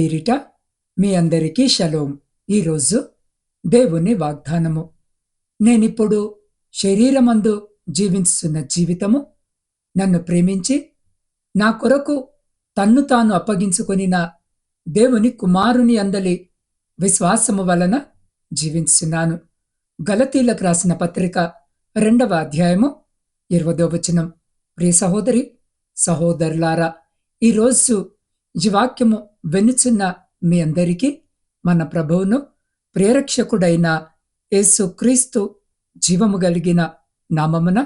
పేరిట మీ అందరికీ షలోం. ఈరోజు దేవుని వాగ్దానము. నేనిప్పుడు శరీరమందు జీవిస్తున్న జీవితము నన్ను ప్రేమించి నా కొరకు తన్ను తాను అప్పగించుకొనిన దేవుని కుమారుని అందలి విశ్వాసము వలన జీవిస్తున్నాను గలతీలకు రాసిన పత్రిక రెండవ అధ్యాయము ఇరవదో వచనం. ప్రియ సహోదరి సహోదరులారా ఈరోజు ఈ వాక్యము వెనుచున్న మీ అందరికీ మన ప్రభువును ప్రేరక్షకుడైన యేసు క్రీస్తు జీవము కలిగిన నామమున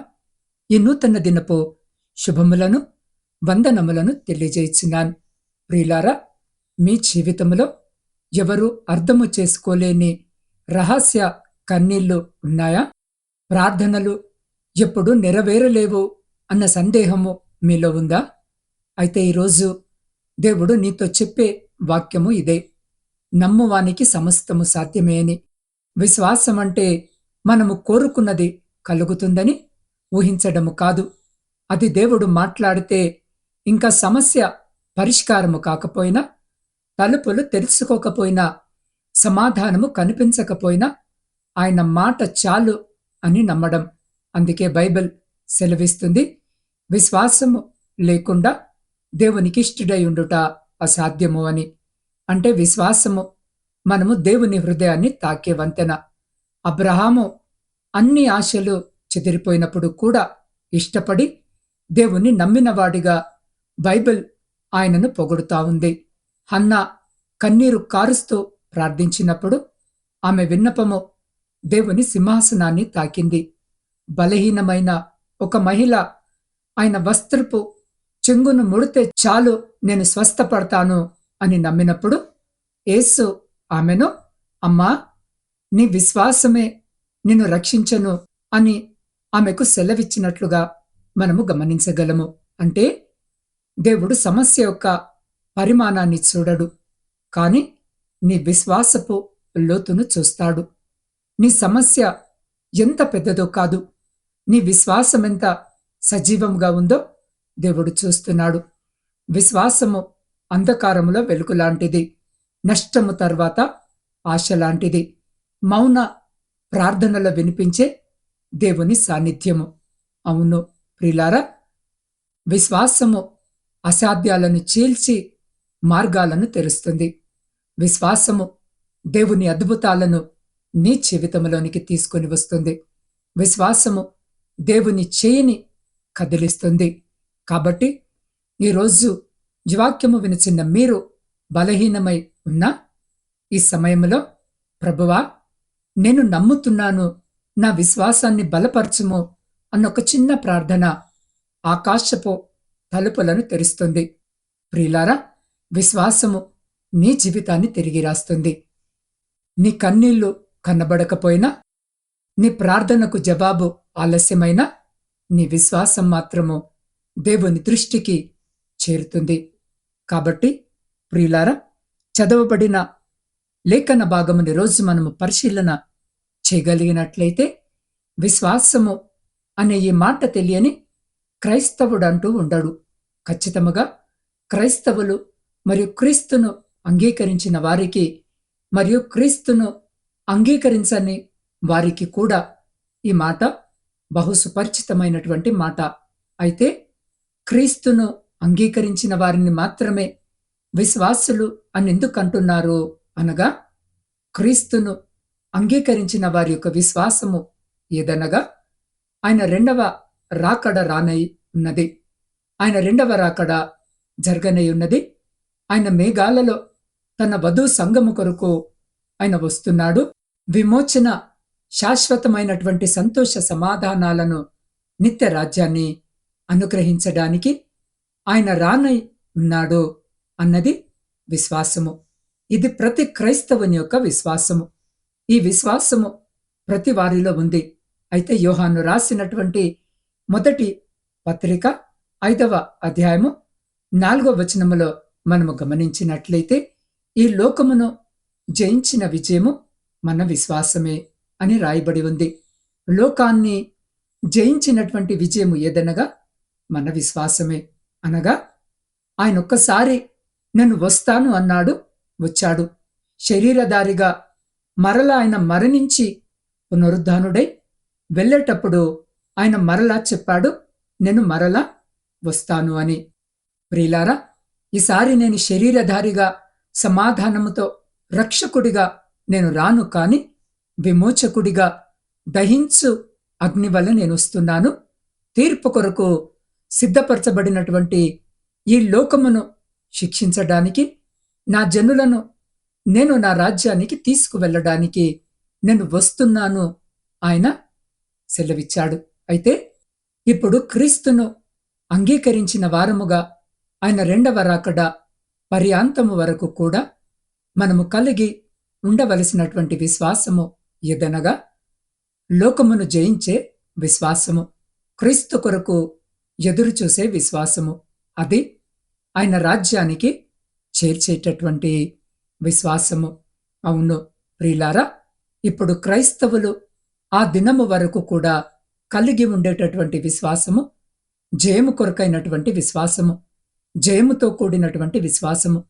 ఈ నూతన దినపు శుభములను వందనములను తెలియజేస్తున్నాను. ప్రియులారా మీ జీవితంలో ఎవరు అర్థము చేసుకోలేని రహస్య కన్నీళ్ళు ఉన్నాయా? ప్రార్థనలు ఎప్పుడు నెరవేరలేవు అన్న సందేహము మీలో ఉందా? అయితే ఈరోజు దేవుడు నీతో చెప్పే వాక్యము ఇదే. నమ్మువానికి సమస్తము సాధ్యమే అని. విశ్వాసం అంటే మనము కోరుకున్నది కలుగుతుందని ఊహించడము కాదు. అది దేవుడు మాట్లాడితే ఇంకా సమస్య పరిష్కారము కాకపోయినా తలుపులు తెరుచుకోకపోయినా సమాధానము కనిపించకపోయినా ఆయన మాట చాలు అని నమ్మడం. అందుకే బైబిల్ సెలవిస్తుంది. విశ్వాసము లేకుండా దేవునికిష్టుడై ఉండుట అసాధ్యము అని. అంటే విశ్వాసము. మనము దేవుని హృదయాన్ని తాకే వంతెన. అబ్రహాము అన్ని ఆశలు చెదిరిపోయినప్పుడు కూడా ఇష్టపడి దేవుని నమ్మినవాడిగా బైబిల్ ఆయనను పొగుడుతా ఉంది. హన్న కన్నీరు కారుస్తూ ప్రార్థించినప్పుడు ఆమె విన్నపము దేవుని సింహాసనాన్ని తాకింది. బలహీనమైన ఒక మహిళ ఆయన వస్త్రపు చెంగును ముడితే చాలు నేను స్వస్థపడతాను అని నమ్మినప్పుడు యేసు ఆమెను అమ్మా నీ విశ్వాసమే నిన్ను రక్షించను అని ఆమెకు సెలవిచ్చినట్లుగా మనము గమనించగలము. అంటే దేవుడు సమస్య యొక్క పరిమాణాన్ని చూడడు కాని నీ విశ్వాసపు లోతును చూస్తాడు. నీ సమస్య ఎంత పెద్దదో కాదు. నీ విశ్వాసం ఎంత సజీవంగా ఉందో దేవుడు చూస్తున్నాడు. విశ్వాసము అంధకారములో వెలుగు లాంటిది. నష్టము తర్వాత ఆశ లాంటిది. మౌన ప్రార్థనలో వినిపించే దేవుని సాన్నిధ్యము. అవును ప్రిలారా విశ్వాసము అసాధ్యాలను చీల్చి మార్గాలను తెరుస్తుంది. విశ్వాసము దేవుని అద్భుతాలను నీ జీవితంలోనికి తీసుకొని వస్తుంది. విశ్వాసము దేవుని చేయిని కదిలిస్తుంది. కాబట్టి ఈరోజు జీవాక్యము వినిచిన్న మీరు బలహీనమై ఉన్నా ఈ సమయంలో ప్రభువా నేను నమ్ముతున్నాను నా విశ్వాసాన్ని బలపరచుము అన్న ఒక చిన్న ప్రార్థన ఆకాశపు తలుపులను తెరుస్తుంది. ప్రియులారా విశ్వాసము నీ జీవితాన్ని తిరిగి రాస్తుంది. నీ కన్నీళ్ళు కనబడకపోయినా నీ ప్రార్థనకు జవాబు ఆలస్యమైనా నీ విశ్వాసం మాత్రము దేవుని దృష్టికి చేరుతుంది. కాబట్టి ప్రియులారా చదవబడిన లేఖన భాగముని రోజు మనము పరిశీలన చేయగలిగినట్లయితే విశ్వాసము అనే ఈ మాట తెలియని క్రైస్తవుడు అంటూ ఉండడు. ఖచ్చితముగా క్రైస్తవులు మరియు క్రీస్తును అంగీకరించిన వారికి మరియు క్రీస్తును అంగీకరించని వారికి కూడా ఈ మాట బహుసుపరిచితమైనటువంటి మాట. అయితే క్రీస్తును అంగీకరించిన వారిని మాత్రమే విశ్వాసులు అని ఎందుకు అంటున్నారు అనగా క్రీస్తును అంగీకరించిన వారి యొక్క విశ్వాసము ఏదనగా ఆయన రెండవ రాకడ రానై ఉన్నది. ఆయన రెండవ రాకడ జరగనై ఉన్నది. ఆయన మేఘాలలో తన వధు సంగము కొరకు ఆయన వస్తున్నాడు. విమోచన శాశ్వతమైనటువంటి సంతోష సమాధానాలను నిత్య రాజ్యాన్ని అనుగ్రహించడానికి ఆయన రానై ఉన్నాడు అన్నది విశ్వాసము. ఇది ప్రతి క్రైస్తవుని యొక్క విశ్వాసము. ఈ విశ్వాసము ప్రతి వారిలో ఉంది. అయితే యోహాను రాసినటువంటి మొదటి పత్రిక ఐదవ అధ్యాయము నాలుగవ వచనములో మనము గమనించినట్లయితే ఈ లోకమును జయించిన విజయము మన విశ్వాసమే అని రాయబడి ఉంది. లోకాన్ని జయించినటువంటి విజయము ఏదనగా మన విశ్వాసమే అనగా ఆయన ఒక్కసారి నేను వస్తాను అన్నాడు వచ్చాడు. శరీరధారిగా మరలా ఆయన మరణించి పునరుద్ధానుడై వెళ్ళేటప్పుడు ఆయన మరలా చెప్పాడు నేను మరలా వస్తాను అని. ప్రియులారా ఈసారి నేను శరీరధారిగా సమాధానముతో రక్షకుడిగా నేను రాను కాని విమోచకుడిగా దహించు అగ్ని వల్ల నేను వస్తున్నాను తీర్పు కొరకు సిద్ధపరచబడినటువంటి ఈ లోకమును శిక్షించడానికి నా జనులను నేను నా రాజ్యానికి తీసుకువెళ్ళడానికి నేను వస్తున్నాను ఆయన సెలవిచ్చాడు. అయితే ఇప్పుడు క్రీస్తును అంగీకరించిన వారముగా ఆయన రెండవ రాకడ పర్యాంతము వరకు కూడా మనము కలిగి ఉండవలసినటువంటి విశ్వాసము ఎదనగా లోకమును జయించే విశ్వాసము. క్రీస్తు కొరకు ఎదురుచూసే విశ్వాసము. అది ఆయన రాజ్యానికి చేర్చేటటువంటి విశ్వాసము. అవును ప్రియులారా ఇప్పుడు క్రైస్తవులు ఆ దినము వరకు కూడా కలిగి ఉండేటటువంటి విశ్వాసము జయము కొరకైనటువంటి విశ్వాసము జయముతో కూడినటువంటి విశ్వాసము.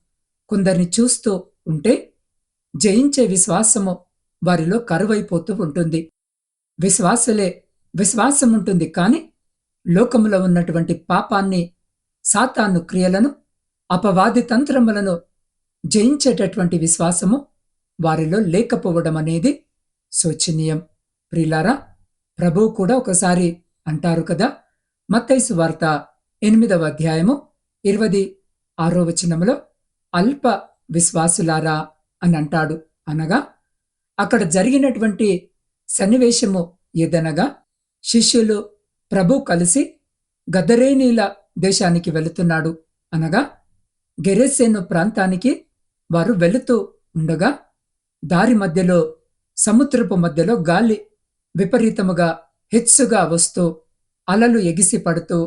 కొందరిని చూస్తూ ఉంటే జయించే విశ్వాసము వారిలో కరువైపోతూ ఉంటుంది. విశ్వాసలే విశ్వాసం ఉంటుంది కానీ లోకములో ఉన్నటువంటి పాపాన్ని సాతాను క్రియలను అపవాది తంత్రములను జయించేటటువంటి విశ్వాసము వారిలో లేకపోవడం అనేది శోచనీయం. ప్రిలారా ప్రభువు కూడా ఒకసారి అంటారు కదా మత్తైసు వార్త ఎనిమిదవ అధ్యాయము ఇరవది ఆరో వచనములో అల్ప విశ్వాసులారా అని అంటాడు. అనగా అక్కడ జరిగినటువంటి సన్నివేశము ఏదనగా శిష్యులు ప్రభు కలిసి గదరేనీల దేశానికి వెళుతున్నాడు. అనగా గెరెసేను ప్రాంతానికి వారు వెళుతూ ఉండగా దారి మధ్యలో సముద్రపు మధ్యలో గాలి విపరీతముగా హెచ్చుగా వస్తూ అలలు ఎగిసి పడుతూ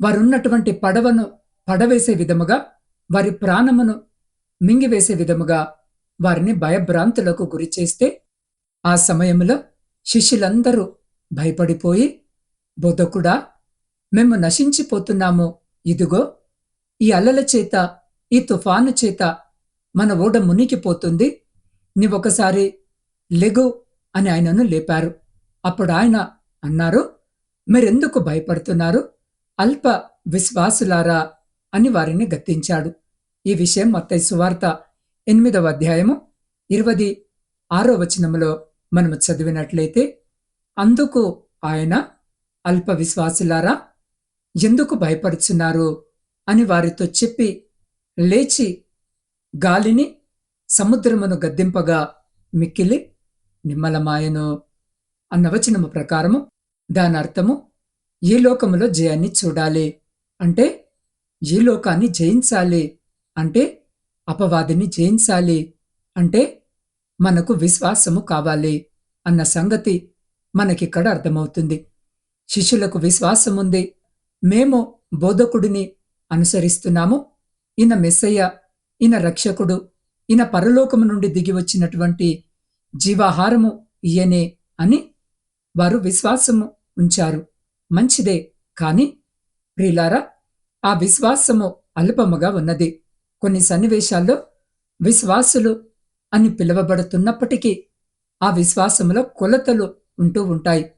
వారున్నటువంటి పడవను పడవేసే విధముగా వారి ప్రాణమును మింగివేసే విధముగా వారిని భయభ్రాంతులకు గురిచేస్తే ఆ సమయంలో శిష్యులందరూ భయపడిపోయి బోధకుడా మేము నశించిపోతున్నాము. ఇదిగో ఈ అలల చేత ఈ తుఫాను చేత మన ఓడ మునిగిపోతుంది నీవొకసారి లెగు అని ఆయనను లేపారు. అప్పుడు ఆయన అన్నారు మీరెందుకు భయపడుతున్నారు? అల్ప విశ్వాసులారా అని వారిని గద్దించాడు. ఈ విషయం మత్తయి సువార్త ఎనిమిదవ అధ్యాయము ఇరవై ఆరో వచనములో మనము చదివినట్లయితే అందుకు ఆయన అల్ప విశ్వాసులారా ఎందుకు భయపడుచున్నారు? అని వారితో చెప్పి లేచి గాలిని సముద్రమును గద్దింపగా మిక్కిలి నిమ్మలమాయను అన్న వచనము ప్రకారము దాని అర్థము ఈ లోకములో జయాన్ని చూడాలి. అంటే ఈ లోకాన్ని జయించాలి. అంటే అపవాదిని జయించాలి. అంటే మనకు విశ్వాసము కావాలి అన్న సంగతి మనకిక్కడ అర్థమవుతుంది. శిష్యులకు విశ్వాసముంది. మేము బోధకుడిని అనుసరిస్తున్నాము. ఈయన మెస్సయ్య ఈయన రక్షకుడు ఈయన పరలోకము నుండి దిగి వచ్చినటువంటి జీవాహారము ఈయనే అని వారు విశ్వాసము ఉంచారు. మంచిదే కాని ప్రియులారా ఆ విశ్వాసము అల్పముగా ఉన్నది. కొన్ని సన్నివేశాల్లో విశ్వాసులు అని పిలువబడుతున్నప్పటికీ ఆ విశ్వాసములో కొలతలు ఉంటూ ఉంటాయి.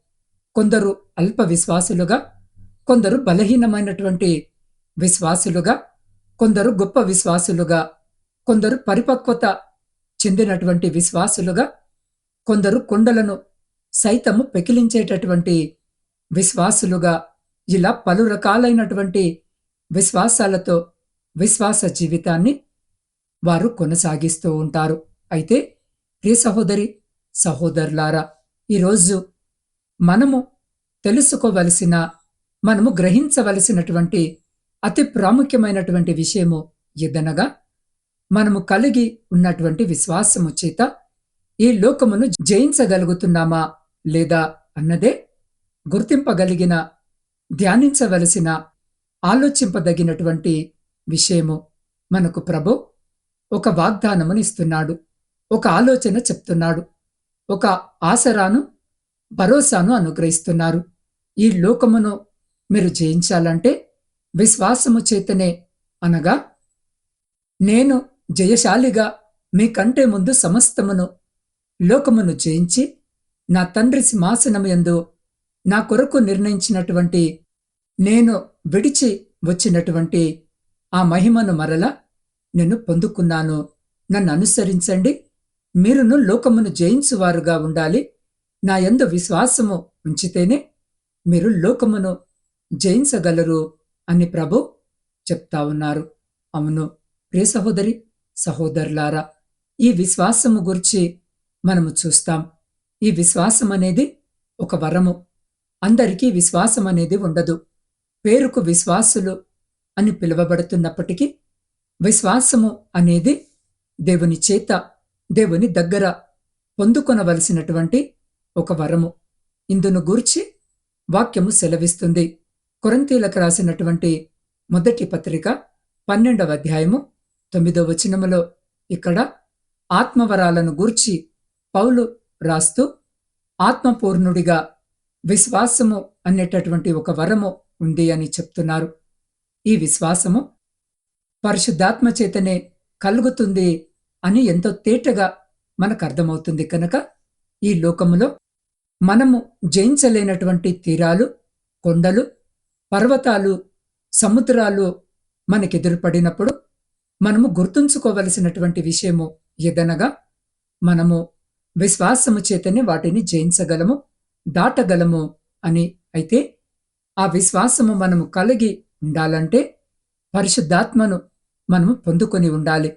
కొందరు అల్ప విశ్వాసులుగా కొందరు బలహీనమైనటువంటి విశ్వాసులుగా కొందరు గొప్ప విశ్వాసులుగా కొందరు పరిపక్వత చెందినటువంటి విశ్వాసులుగా కొందరు కొండలను సైతము పెకిలించేటటువంటి విశ్వాసులుగా ఇలా పలు రకాలైనటువంటి విశ్వాసాలతో విశ్వాస జీవితాన్ని వారు కొనసాగిస్తూ ఉంటారు. అయితే ప్రియ సహోదరి సహోదరులారా ఈరోజు మనము తెలుసుకోవలసిన మనము గ్రహించవలసినటువంటి అతి ప్రాముఖ్యమైనటువంటి విషయము ఏదనగా మనము కలిగి ఉన్నటువంటి విశ్వాసము చేత ఈ లోకమును జయించగలుగుతున్నామా లేదా అన్నదే గుర్తింపగలిగిన ధ్యానించవలసిన ఆలోచింపదగినటువంటి విషయము మనకు ప్రభు ఒక వాగ్దానమునిస్తున్నాడు ఒక ఆలోచన చెప్తున్నాడు ఒక ఆసరాను భరోసాను అనుగ్రహిస్తున్నారు. ఈ లోకమును మీరు జయించాలంటే విశ్వాసము చేతనే అనగా నేను జయశాలిగా మీకంటే ముందు సమస్తమును లోకమును జయించి నా తండ్రి సింహాసనముయందు నా కొరకు నిర్ణయించినటువంటి నేను విడిచి వచ్చినటువంటి ఆ మహిమను మరల నేను పొందుకున్నాను. నన్ను అనుసరించండి. మీరును లోకమును జయించువారుగా ఉండాలి. నా యందు విశ్వాసము ఉంచితేనే మీరు లోకమును జయించగలరు అని ప్రభు చెప్తా ఉన్నారు. అవును ప్రియ సహోదరి సహోదరులారా ఈ విశ్వాసము గురించి మనము చూస్తాం. ఈ విశ్వాసం అనేది ఒక వరము. అందరికీ విశ్వాసం అనేది ఉండదు. పేరుకు విశ్వాసులు అని పిలువబడుతున్నప్పటికీ విశ్వాసము అనేది దేవుని చేత దేవుని దగ్గర పొందుకొనవలసినటువంటి ఒక వరము. ఇందును గూర్చి వాక్యము సెలవిస్తుంది. కొరంతీలకు రాసినటువంటి మొదటి పత్రిక పన్నెండవ అధ్యాయము తొమ్మిదవ వచనములో ఇక్కడ ఆత్మవరాలను గూర్చి పౌలు రాస్తూ ఆత్మపూర్ణుడిగా విశ్వాసము అనేటటువంటి ఒక వరము ఉంది అని చెప్తున్నారు. ఈ విశ్వాసము పరిశుద్ధాత్మ చేతనే కలుగుతుంది అని ఎంతో తేటగా మనకు అర్థమవుతుంది కనుక ఈ లోకములో మనము జయించలేనటువంటి తీరాలు కొండలు పర్వతాలు సముద్రాలు మనకెదురుపడినప్పుడు మనము గుర్తుంచుకోవలసినటువంటి విషయము ఏదనగా మనము విశ్వాసము చేతనే వాటిని జయించగలము దాటగలము అని అయితే ఆ విశ్వాసము మనము కలిగి ఉండాలంటే పరిశుద్ధాత్మను మనము పొందుకొని ఉండాలి.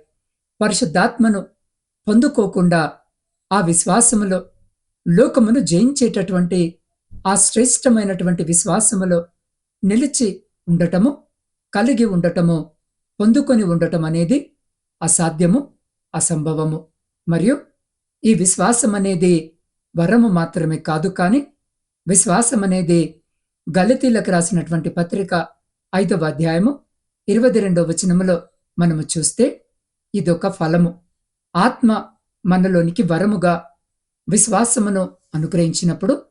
పరిశుద్ధాత్మను పొందుకోకుండా ఆ విశ్వాసములో లోకమును జయించేటటువంటి ఆ శ్రేష్టమైనటువంటి విశ్వాసములో నిలిచి ఉండటము కలిగి ఉండటము పొందుకొని ఉండటం అనేది అసాధ్యము అసంభవము. మరియు ఈ విశ్వాసం అనేది వరము మాత్రమే కాదు కాని విశ్వాసం అనేది గలితీలకు రాసినటువంటి పత్రిక ఐదవ అధ్యాయము ఇరవై రెండవ వచనములో మనము చూస్తే ఇదొక ఫలము. ఆత్మ మనలోనికి వరముగా విశ్వాసమును అనుగ్రహించినప్పుడు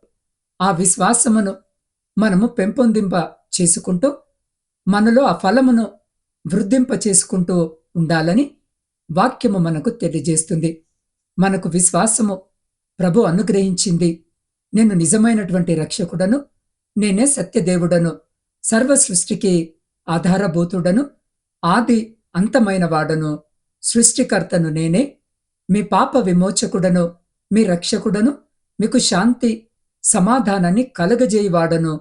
ఆ విశ్వాసమును మనము పెంపొందింప చేసుకుంటూ మనలో ఆ ఫలమును వృద్ధింప చేసుకుంటూ ఉండాలని వాక్యము మనకు తెలియజేస్తుంది. మనకు విశ్వాసము ప్రభు అనుగ్రహించింది. నేను నిజమైనటువంటి రక్షకుడను నేనే సత్యదేవుడను సర్వ సృష్టికి ఆధారభూతుడను ఆది అంతమైన వాడను సృష్టికర్తను నేనే మీ పాప విమోచకుడను మీ రక్షకుడను మీకు శాంతి సమాధానాన్ని కలగజేయవాడను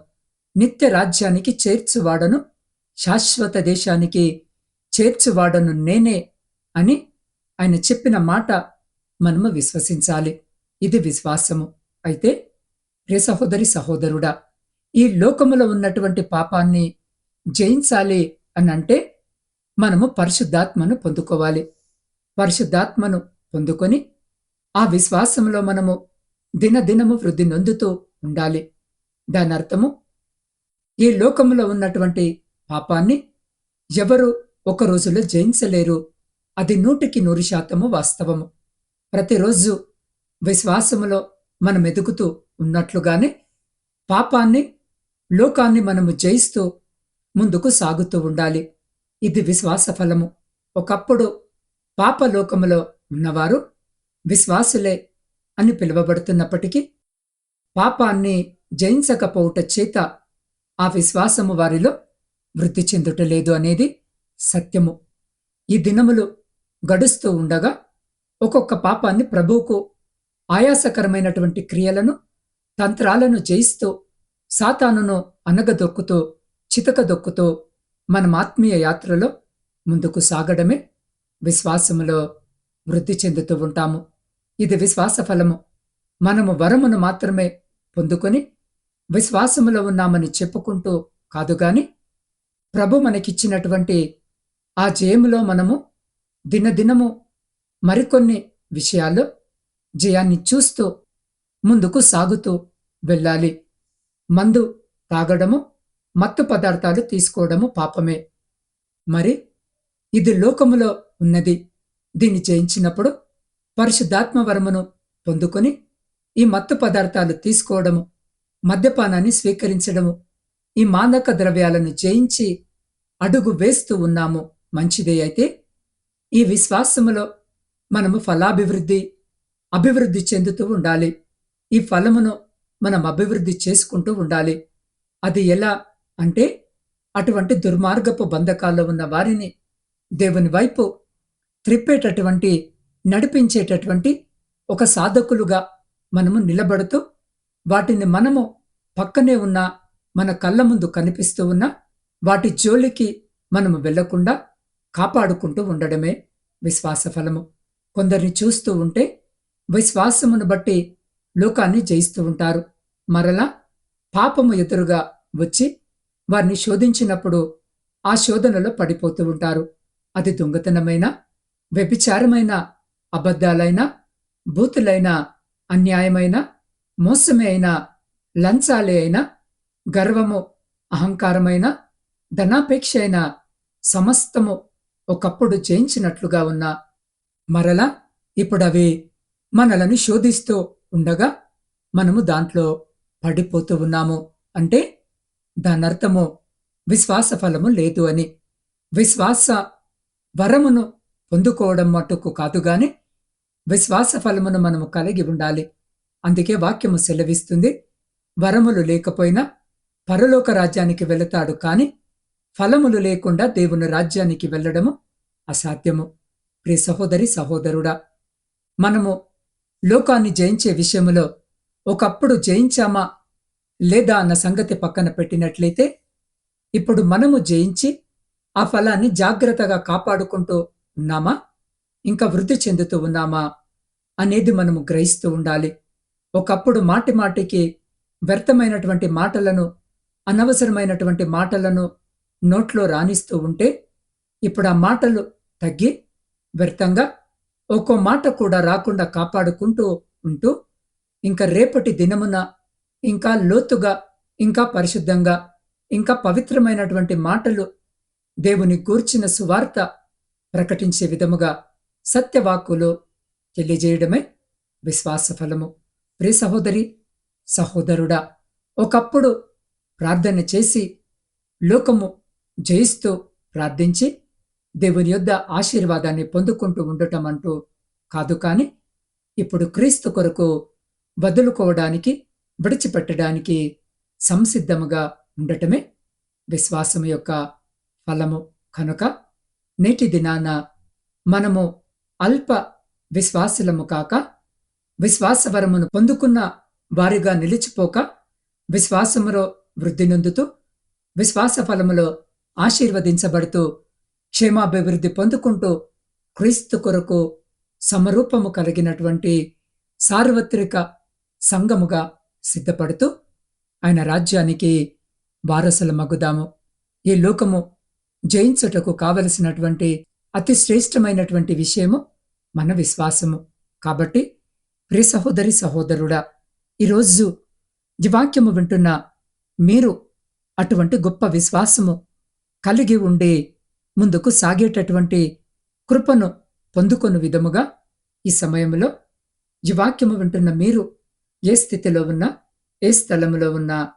నిత్య రాజ్యానికి చేర్చువాడను శాశ్వత దేశానికి చేర్చువాడను నేనే అని ఆయన చెప్పిన మాట మనము విశ్వసించాలి. ఇది విశ్వాసము. అయితే రే సహోదరి సహోదరుడా ఈ లోకములో ఉన్నటువంటి పాపాన్ని జయించాలి అని అంటే మనము పరిశుద్ధాత్మను పొందుకోవాలి. పరిశుద్ధాత్మను పొందుకొని ఆ విశ్వాసంలో మనము దినదినము వృద్ధి నొందుతూ ఉండాలి. దాని అర్థము ఈ లోకములో ఉన్నటువంటి పాపాన్ని ఎవరు ఒక రోజులో జయించలేరు. అది నూటికి నూరు శాతము వాస్తవము. ప్రతిరోజు విశ్వాసములో మనం ఎదుగుతూ ఉన్నట్లుగానే పాపాన్ని లోకాన్ని మనము జయిస్తూ ముందుకు సాగుతూ ఉండాలి. ఇది విశ్వాస ఫలము. ఒకప్పుడు పాపలోకములో ఉన్నవారు విశ్వాసులే అని పిలువబడుతున్నప్పటికీ పాపాన్ని జయించకపోవుట చేత ఆ విశ్వాసము వారిలో వృద్ధి చెందుటలేదు అనేది సత్యము. ఈ దినములు గడుస్తూ ఉండగా ఒక్కొక్క పాపాన్ని ప్రభువుకు ఆయాసకరమైనటువంటి క్రియలను తంత్రాలను జయిస్తూ సాతానును అనగదొక్కుతూ చితకదొక్కుతూ మనం ఆత్మీయ యాత్రలో ముందుకు సాగడమే విశ్వాసములో వృద్ధి చెందుతూ ఉంటాము. ఇది విశ్వాస ఫలము మనము వరమును మాత్రమే పొందుకొని విశ్వాసములో ఉన్నామని చెప్పుకుంటూ కాదుగాని ప్రభు మనకిచ్చినటువంటి ఆ జయములో మనము దినదినము మరికొన్ని విషయాల్లో జయాన్ని చూస్తూ ముందుకు సాగుతూ వెళ్ళాలి. మందు తాగడము మత్తు పదార్థాలు తీసుకోవడము పాపమే. మరి ఇది లోకములో ఉన్నది. దీన్ని జయించినప్పుడు పరిశుద్ధాత్మ వరమును పొందుకొని ఈ మత్తు పదార్థాలు తీసుకోవడము మద్యపానాన్ని స్వీకరించడము ఈ మాదక ద్రవ్యాలను జయించి అడుగు వేస్తూ ఉన్నాము. మంచిదే అయితే ఈ విశ్వాసములో మనము ఫలాభివృద్ధి అభివృద్ధి చెందుతూ ఉండాలి. ఈ ఫలమును మనం అభివృద్ధి చేసుకుంటూ ఉండాలి. అది ఎలా అంటే అటువంటి దుర్మార్గపు బంధకాల్లో ఉన్న వారిని దేవుని వైపు త్రిప్పేటటువంటి నడిపించేటటువంటి ఒక సాధకులుగా మనము నిలబడుతూ వాటిని మనము పక్కనే ఉన్న మన కళ్ళ ముందు కనిపిస్తూ ఉన్న వాటి జోలికి మనము వెళ్ళకుండా కాపాడుకుంటూ ఉండడమే విశ్వాస ఫలము. కొందరిని చూస్తూ ఉంటే విశ్వాసమును బట్టి లోకాన్ని జయిస్తూ ఉంటారు. మరలా పాపము ఎదురుగా వచ్చి వారిని శోధించినప్పుడు ఆ శోధనలో పడిపోతూ ఉంటారు. అది దొంగతనమైన వ్యభిచారమైన అబద్ధాలైన బూతులైన అన్యాయమైన మోసమే అయినా లంచాలే అయినా గర్వము అహంకారమైన ధనాపేక్ష అయిన సమస్తము ఒకప్పుడు జయించినట్లుగా ఉన్న మరలా ఇప్పుడవి మనలను శోధిస్తూ ఉండగా మనము దాంట్లో పడిపోతూ ఉన్నాము. అంటే దానర్థము విశ్వాస ఫలము లేదు అని. విశ్వాస వరమును పొందుకోవడం మట్టుకు కాదు గాని విశ్వాస ఫలమును మనము కలిగి ఉండాలి. అందుకే వాక్యము సెలవిస్తుంది వరములు లేకపోయినా పరలోక రాజ్యానికి వెళతాడు కాని ఫలములు లేకుండా దేవుని రాజ్యానికి వెళ్ళడము అసాధ్యము. ప్రియ సహోదరి సహోదరుడా మనము లోకాన్ని జయించే విషయములో ఒకప్పుడు జయించామా లేదా అన్న సంగతి పక్కన పెట్టినట్లయితే ఇప్పుడు మనము జయించి ఆ ఫలాన్ని జాగ్రత్తగా కాపాడుకుంటూ ఉన్నామా? ఇంకా వృద్ధి చెందుతూ ఉన్నామా? అనేది మనము గ్రహిస్తూ ఉండాలి. ఒకప్పుడు మాటి మాటికి వ్యర్థమైనటువంటి మాటలను అనవసరమైనటువంటి మాటలను నోట్లో రాణిస్తూ ఉంటే ఇప్పుడు ఆ మాటలు తగ్గి వ్యర్థంగా ఒక్కో మాట కూడా రాకుండా కాపాడుకుంటూ ఉంటూ ఇంకా రేపటి దినమున ఇంకా లోతుగా ఇంకా పరిశుద్ధంగా ఇంకా పవిత్రమైనటువంటి మాటలు దేవుని గూర్చిన సువార్త ప్రకటించే విధముగా సత్యవాక్కులు తెలియజేయడమే విశ్వాస ఫలము ప్రియ సహోదరి సహోదరుడా ఒకప్పుడు ప్రార్థన చేసి లోకము జయిస్తూ ప్రార్థించి దేవుని యొద్ద ఆశీర్వాదాన్ని పొందుకుంటూ ఉండటం అంటూ కాదు కాని ఇప్పుడు క్రీస్తు కొరకు వదులుకోవడానికి విడిచిపెట్టడానికి సంసిద్ధముగా ఉండటమే విశ్వాసం యొక్క ఫలము. కనుక నేటి దినాన మనము అల్ప విశ్వాసులము కాక విశ్వాసవరమును పొందుకున్న వారిగా నిలిచిపోక విశ్వాసములో వృద్ధి నొందుతూ విశ్వాస ఫలములో ఆశీర్వదించబడుతూ క్షేమాభివృద్ధి పొందుకుంటూ క్రీస్తు కొరకు సమరూపము కలిగినటువంటి సార్వత్రిక సంఘముగా సిద్ధపడుతూ ఆయన రాజ్యానికి వారసుల మగుదాము ఈ లోకము జయించుటకు కావలసినటువంటి అతి శ్రేష్టమైనటువంటి విషయము మన విశ్వాసము. కాబట్టి ప్రి సహోదరి సహోదరుడా ఈరోజు ఈ వాక్యము వింటున్న మీరు అటువంటి గొప్ప విశ్వాసము కలిగి ఉండి ముందుకు సాగేటటువంటి కృపను పొందుకొను విధముగా ఈ సమయంలో ఈ వాక్యము వింటున్న మీరు ఏ స్థితిలో ఉన్నా ఏ స్థలములో ఉన్నా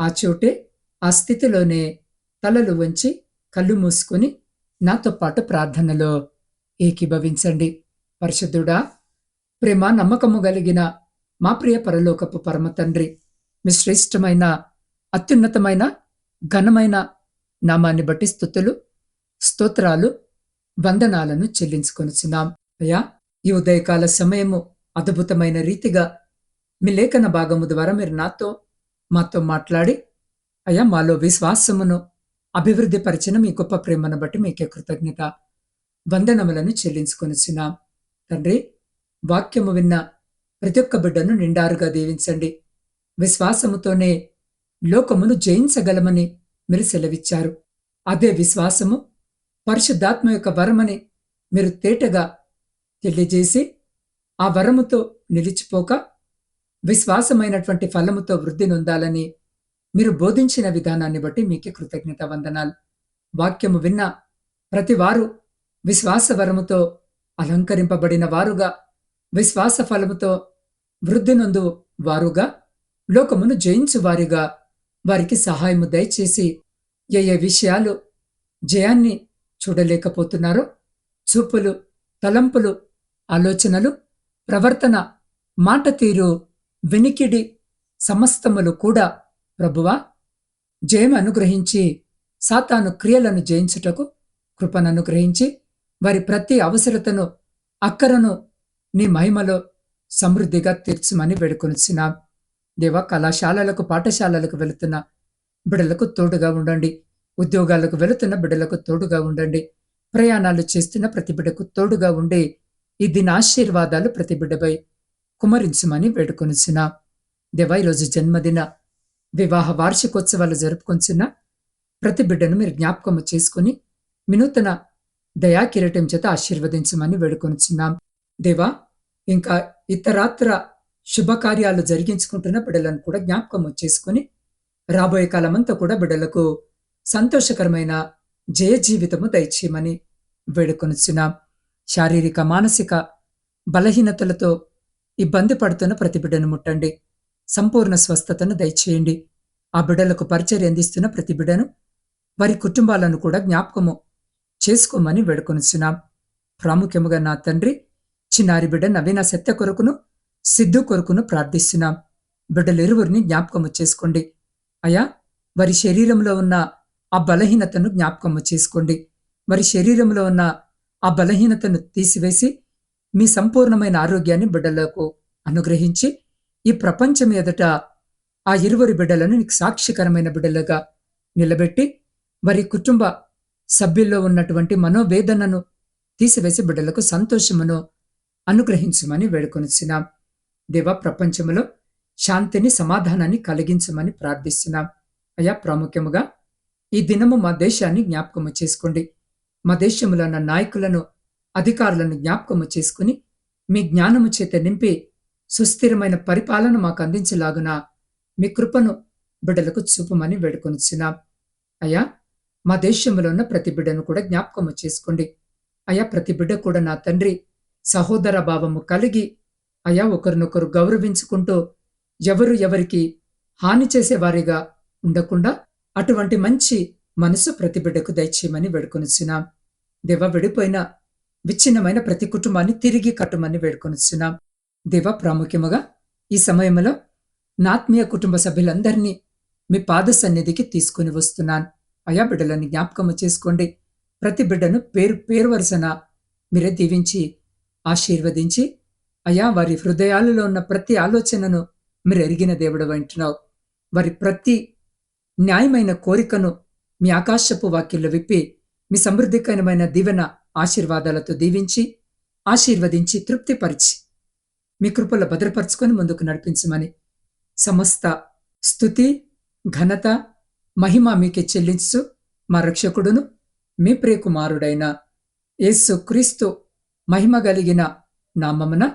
ఆ చోటే ఆ స్థితిలోనే తలలు వంచి కళ్ళు మూసుకుని నాతో పాటు ప్రార్థనలో ఏకీభవించండి. పరిశుద్ధుడా ప్రేమ నమ్మకము కలిగిన మా ప్రియ పరలోకపు పరమ తండ్రి మీ శ్రేష్టమైన అత్యున్నతమైన ఘనమైన నామాన్ని బట్టి స్థుతులు స్తోత్రాలు వందనాలను చెల్లించుకొనిచున్నాం. అయ్యా ఈ ఉదయకాల సమయము అద్భుతమైన రీతిగా మీ లేఖన భాగము ద్వారా మీరు నాతో మాతో మాట్లాడి అయ్యా మాలో విశ్వాసమును అభివృద్ధి పరిచిన మీ గొప్ప ప్రేమను బట్టి మీకే కృతజ్ఞత. వందనములను చెల్లించుకొనిచున్నాం. తండ్రి వాక్యము విన్న ప్రతి ఒక్క బిడ్డను నిండారుగా దీవించండి. విశ్వాసముతోనే లోకమును జయించగలమని మీరు సెలవిచ్చారు. అదే విశ్వాసము పరిశుద్ధాత్మ యొక్క వరమని మీరు తేటగా తెలియజేసి ఆ వరముతో నిలిచిపోక విశ్వాసమైనటువంటి ఫలముతో వృద్ధి నొందాలని మీరు బోధించిన విధానాన్ని బట్టి మీకే కృతజ్ఞత వందనాలు. వాక్యము విన్న ప్రతి వారు విశ్వాస అలంకరింపబడిన వారుగా విశ్వాస ఫలముతో వృద్ధి వారుగా లోకమును జయించు వారిగా వారికి సహాయము దయచేసి ఏ ఏ విషయాలు జయాన్ని చూడలేకపోతున్నారో చూపులు తలంపులు ఆలోచనలు ప్రవర్తన మాట తీరు వెనికిడి సమస్తములు కూడా ప్రభువా జయం అనుగ్రహించి సాతాను క్రియలను జయించుటకు కృపను అనుగ్రహించి వారి ప్రతి అవసరతను అక్కరను నీ మహిమలో సమృద్ధిగా తీర్చమని వేడుకొనిచ్చినాం దేవ కళాశాలలకు పాఠశాలలకు వెళుతున్న బిడ్డలకు తోడుగా ఉండండి. ఉద్యోగాలకు వెళుతున్న బిడ్డలకు తోడుగా ఉండండి. ప్రయాణాలు చేస్తున్న ప్రతి బిడ్డకు తోడుగా ఉండి ఈ దిన ఆశీర్వాదాలు ప్రతి బిడ్డపై కుమరించమని వేడుకొనిచ్చిన దేవ ఈరోజు జన్మదిన వివాహ వార్షికోత్సవాలు జరుపుకొంచున్న ప్రతి బిడ్డను మీరు జ్ఞాపకము చేసుకుని వినూతన దయాకిరటం చేత ఆశీర్వదించమని వేడుకొనిచున్నాం. దేవా ఇంకా ఇతరాత్ర శుభకార్యాలు జరిగించుకుంటున్న బిడ్డలను కూడా జ్ఞాపకం చేసుకుని రాబోయే కాలమంతా కూడా బిడ్డలకు సంతోషకరమైన జయ జీవితము దయచేయమని వేడుకొనిచున్నాం. శారీరక మానసిక బలహీనతలతో ఇబ్బంది పడుతున్న ప్రతి బిడ్డను ముట్టండి. సంపూర్ణ స్వస్థతను దయచేయండి. ఆ బిడ్డలకు పరిచర్య అందిస్తున్న ప్రతి బిడ్డను వారి కుటుంబాలను కూడా జ్ఞాపకము చేసుకోమని వేడుకొనిచున్నాం. ప్రాముఖ్యముగా నా తండ్రి చిన్నారి బిడ్డ నవీన సత్య కొరకును సిద్ధు కొరకును ప్రార్థిస్తున్నాం. బిడ్డలిరువురిని జ్ఞాపకము చేసుకోండి. అయా వారి శరీరంలో ఉన్న ఆ బలహీనతను జ్ఞాపకము చేసుకోండి. వారి శరీరంలో ఉన్న ఆ బలహీనతను తీసివేసి మీ సంపూర్ణమైన ఆరోగ్యాన్ని బిడ్డలకు అనుగ్రహించి ఈ ప్రపంచం ఎదుట ఆ ఇరువురి బిడ్డలను నీకు సాక్షికరమైన బిడ్డలుగా నిలబెట్టి వారి కుటుంబ సభ్యుల్లో ఉన్నటువంటి మనోవేదనను తీసివేసి బిడ్డలకు సంతోషమును అనుగ్రహించమని వేడుకొనిచ్చినాం దేవ ప్రపంచంలో శాంతిని సమాధానాన్ని కలిగించమని ప్రార్థిస్తున్నాం. అయా ప్రాముఖ్యముగా ఈ దినము మా దేశాన్ని జ్ఞాపకము చేసుకోండి. మా దేశంలో ఉన్న నాయకులను అధికారులను జ్ఞాపకము చేసుకుని మీ జ్ఞానము చేత నింపి సుస్థిరమైన పరిపాలన మాకు అందించలాగున మీ కృపను బిడ్డలకు చూపమని వేడుకొనిచ్చినాం అయ్యా మా దేశంలో ఉన్న ప్రతి బిడ్డను కూడా జ్ఞాపకము చేసుకోండి. అయ్యా ప్రతి బిడ్డ కూడా నా తండ్రి సహోదర భావము కలిగి అయా ఒకరినొకరు గౌరవించుకుంటూ ఎవరు ఎవరికి హాని చేసేవారిగా ఉండకుండా అటువంటి మంచి మనసు ప్రతి బిడ్డకు దయచేయమని వేడుకొనిచ్చినాం దేవ విడిపోయిన విచ్ఛిన్నమైన ప్రతి కుటుంబాన్ని తిరిగి కట్టమని వేడుకొనిచ్చినాం దేవ ప్రాముఖ్యముగా ఈ సమయంలో నాత్మీయ కుటుంబ సభ్యులందరినీ మీ పాద సన్నిధికి తీసుకుని వస్తున్నాను. అయా బిడ్డలని జ్ఞాపకము చేసుకోండి. ప్రతి బిడ్డను పేరు పేరు వరుసన మీరే దీవించి ఆశీర్వదించి అయా వారి హృదయాలలో ఉన్న ప్రతి ఆలోచనను మీరు ఎరిగిన దేవుడు వింటున్నావు వారి ప్రతి న్యాయమైన కోరికను మీ ఆకాశపు వాక్యంలో విప్పి మీ సమృద్ధికరమైన దీవెన ఆశీర్వాదాలతో దీవించి ఆశీర్వదించి తృప్తిపరిచి మీ కృపలో భద్రపరుచుకొని ముందుకు నడిపించమని సమస్త స్థుతి ఘనత మహిమ మీకే చెల్లించు. మా రక్షకుడును మీ ప్రియకుమారుడైన యేసు క్రీస్తు మహిమ కలిగిన నామమున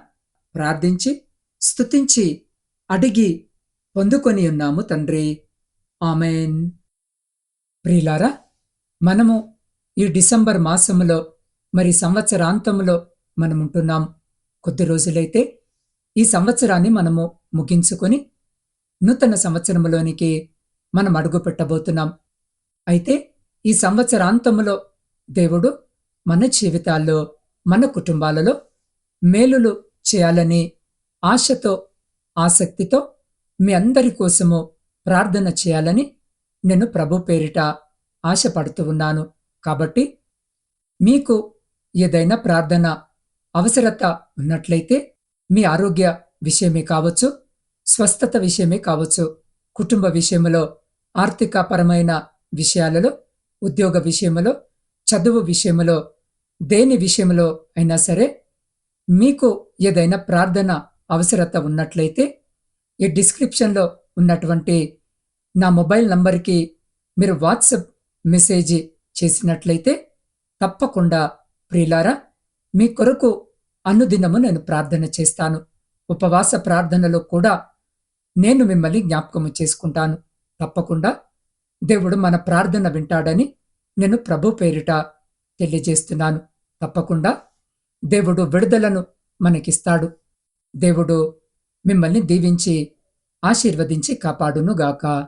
ప్రార్థించి స్తుతించి అడిగి పొందుకొని ఉన్నాము తండ్రి. ఆమెన్. ప్రియులారా మనము ఈ డిసెంబర్ మాసములో మరి సంవత్సరాంతంలో మనం ఉంటున్నాం కొద్ది రోజులైతే ఈ సంవత్సరాన్ని మనము ముగించుకొని నూతన సంవత్సరములోనికి మనం అడుగు పెట్టబోతున్నాం. అయితే ఈ సంవత్సరాంతములో దేవుడు మన జీవితాల్లో మన కుటుంబాలలో మేలులు చేయాలని ఆశతో ఆసక్తితో మీ అందరి కోసము ప్రార్థన చేయాలని నేను ప్రభు పేరిట ఆశపడుతూ ఉన్నాను. కాబట్టి మీకు ఏదైనా ప్రార్థన అవసరత ఉన్నట్లయితే మీ ఆరోగ్య విషయమే కావచ్చు స్వస్థత విషయమే కావచ్చు కుటుంబ విషయంలో ఆర్థికపరమైన విషయాలలో ఉద్యోగ విషయంలో చదువు విషయంలో దేని విషయంలో అయినా సరే మీకు ఏదైనా ప్రార్థన అవసరత ఉన్నట్లయితే ఈ డిస్క్రిప్షన్లో ఉన్నటువంటి నా మొబైల్ నంబర్కి మీరు వాట్సప్ మెసేజ్ చేసినట్లయితే తప్పకుండా ప్రియులారా మీ కొరకు అనుదినము నేను ప్రార్థన చేస్తాను. ఉపవాస ప్రార్థనలో కూడా నేను మిమ్మల్ని జ్ఞాపకము చేసుకుంటాను. తప్పకుండా దేవుడు మన ప్రార్థన వింటాడని నేను ప్రభు పేరిట తెలియజేస్తున్నాను. తప్పకుండా దేవుడు విడుదలను మనకిస్తాడు. దేవుడు మిమ్మల్ని దీవించి ఆశీర్వదించి కాపాడునుగాక.